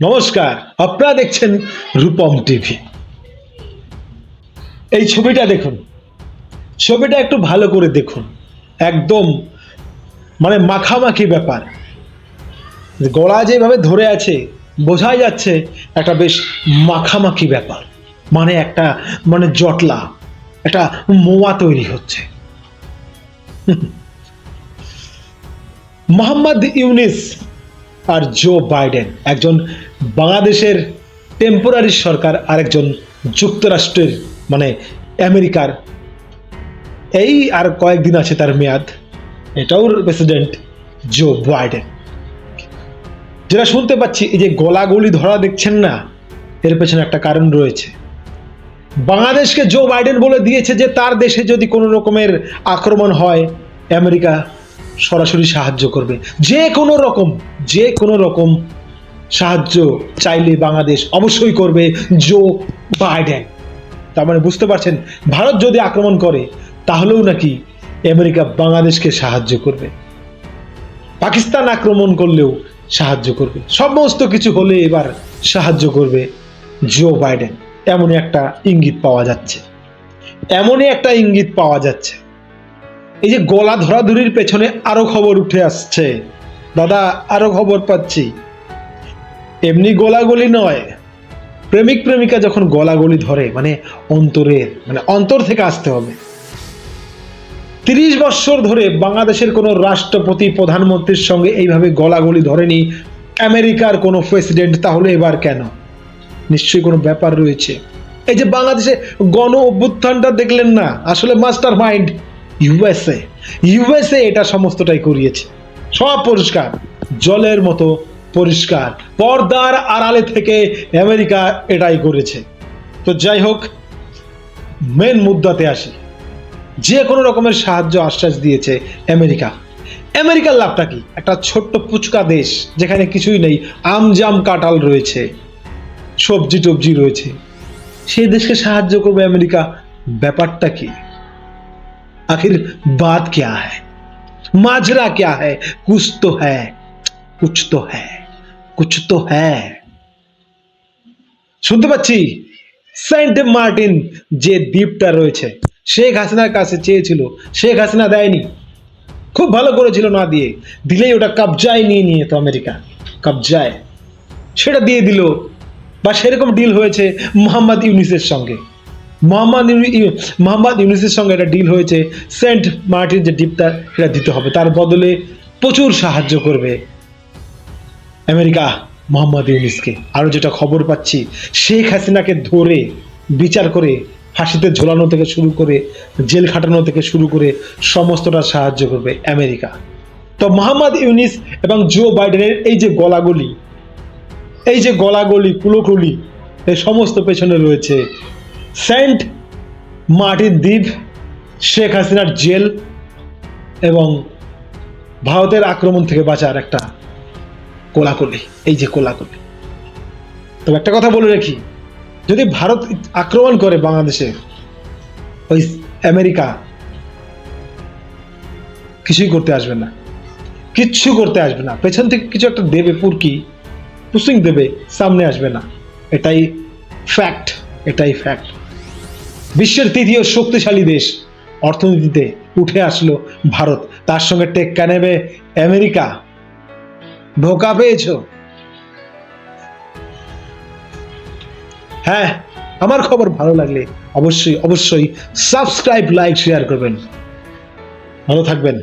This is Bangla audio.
নমস্কার, আপনারা দেখছেন রূপম টিভি। এই ছবিটা দেখুন, ছবিটা একটু ভালো করে দেখুন। একদম মানে মাখামাখি ব্যাপার। গলা যেভাবে ধরে আছে, বোঝাই যাচ্ছে একটা বেশ মাখামাখি ব্যাপার। মানে একটা মানে জটলা, একটা মোয়া তৈরি হচ্ছে। মোহাম্মদ ইউনিস আর জো বাইডেন, একজন বাংলাদেশের টেম্পোরারি সরকার আরেকজন যুক্তরাষ্ট্রের মানে আমেরিকার। এই আর কয়েকদিন আছে তার মেয়াদ। এটাও প্রেসিডেন্ট জো বাইডেন যেটা শুনতে পাচ্ছি, এই যে গলাগলি ধরা দেখছেন না, এর পেছনে একটা কারণ রয়েছে। বাংলাদেশকে জো বাইডেন বলে দিয়েছে যে তার দেশে যদি কোনো রকমের আক্রমণ হয়, আমেরিকা সরাসরি সাহায্য করবে। যে কোনো রকম, যে কোনো রকম সাহায্য চাইলে বাংলাদেশ অবশ্যই করবে জো বাইডেন তার মানে বুঝতে পারছেন, ভারত যদি আক্রমণ করে, তাহলেও নাকি আমেরিকা বাংলাদেশকে সাহায্য করবে। পাকিস্তান আক্রমণ করলেও সাহায্য করবে। সমস্ত কিছু হলে এবার সাহায্য করবে জো বাইডেন এমনই একটা ইঙ্গিত পাওয়া যাচ্ছে। এমনই একটা ইঙ্গিত পাওয়া যাচ্ছে। এই যে গলা ধরাধরির পেছনে আরও খবর উঠে আসছে। দাদা, আরও খবর পাচ্ছি। এমনি গোলাগুলি নয়। প্রেমিক প্রেমিকা যখন গলাগলি ধরে মানে অন্তরের মানে অন্তর থেকে আসতে হবে। তিরিশ বছর ধরে বাংলাদেশের কোনো রাষ্ট্রপতি, প্রধানমন্ত্রীর সঙ্গে এইভাবে গলাগলি ধরেনি। আমেরিকার কোনো প্রেসিডেন্ট, তাহলে এবার কেন? নিশ্চয়ই কোনো ব্যাপার রয়েছে। এই যে বাংলাদেশে গণ অভ্যুত্থানটা দেখলেন না? আসলে মাস্টার মাইন্ড ইউএসএ ইউএসএ এটা সমস্তটাই করিয়েছে। সব পরিষ্কার। জলের মতো পরিষ্কার পর্দার আড়ালে থেকে আমেরিকা এটাই করেছে তো যাই হোক মেন মুদ্রাতে আসি যে কোনো রকমের সাহায্য আশ্বাস দিয়েছে আমেরিকা আমেরিকার লাভটা কি একটা ছোট্ট পুচকা দেশ যেখানে কিছুই নেই আমজাম কাঁঠাল রয়েছে সবজি টবজি রয়েছে সেই দেশকে সাহায্য করবে আমেরিকা ব্যাপারটা কি आखिर बात क्या है माजरा क्या है कुछ तो है कुछ तो है कुछ तो है শুনতে পাচ্ছি সেন্ট মার্টিন যে দ্বীপটা রয়েছে শেখ হাসিনার কাছে চেয়েছিল শেখ হাসিনা দেয়নি খুব ভালো করেছিল না দিয়ে দিলেই ওটা কবজায় নিয়ে নিয়ে তো আমেরিকা কবজায় সেটা দিয়ে দিল বা সেরকম ডিল হয়েছে মোহাম্মদ ইউনিসের সঙ্গে মোহাম্মদ ইউনি- ইউ- মোহাম্মদ ইউনিসের সঙ্গে একটা ডিল হয়েছে সেন্ট মার্টিন যে দ্বীপটা সেটা দিতে হবে তার বদলে প্রচুর সাহায্য করবে আমেরিকা, মোহাম্মদ ইউনিসকে। আরও যেটা খবর পাচ্ছি, শেখ হাসিনাকে ধরে বিচার করে ফাঁসিতে ঝোলানো থেকে শুরু করে, জেল খাটানো থেকে শুরু করে সমস্তটা সাহায্য করবে আমেরিকা। তো মোহাম্মদ ইউনিস এবং জো বাইডেনের এই যে গলাগলি, এই যে গলাগলি, কুলোকুলি, এই সমস্ত পেছনে রয়েছে সেন্ট মার্টিন দ্বীপ, শেখ হাসিনার জেল এবং ভারতের আক্রমণ থেকে বাঁচার একটা কোলাকুলি, এই যে কোলাকুলি। তবে একটা কথা বলে রাখি, যদি ভারত আক্রমণ করে বাংলাদেশে, ওই আমেরিকা, কিছুই করতে আসবে না, কিচ্ছু করতে আসবে না। পেছন থেকে কিছু একটা দেবে পুরকি, পুসিং দেবে, সামনে আসবে না। এটাই ফ্যাক্ট এটাই ফ্যাক্ট বিশ্বের তৃতীয় শক্তিশালী দেশ অর্থনীতিতে উঠে আসলো ভারত। তার সঙ্গে টেক্কা নেবে আমেরিকা। ধোকা পেয়েছ? হ্যাঁ আমার খবর ভালো লাগলে অবশ্যই অবশ্যই সাবস্ক্রাইব লাইক শেয়ার করবেন। ভালো থাকবেন।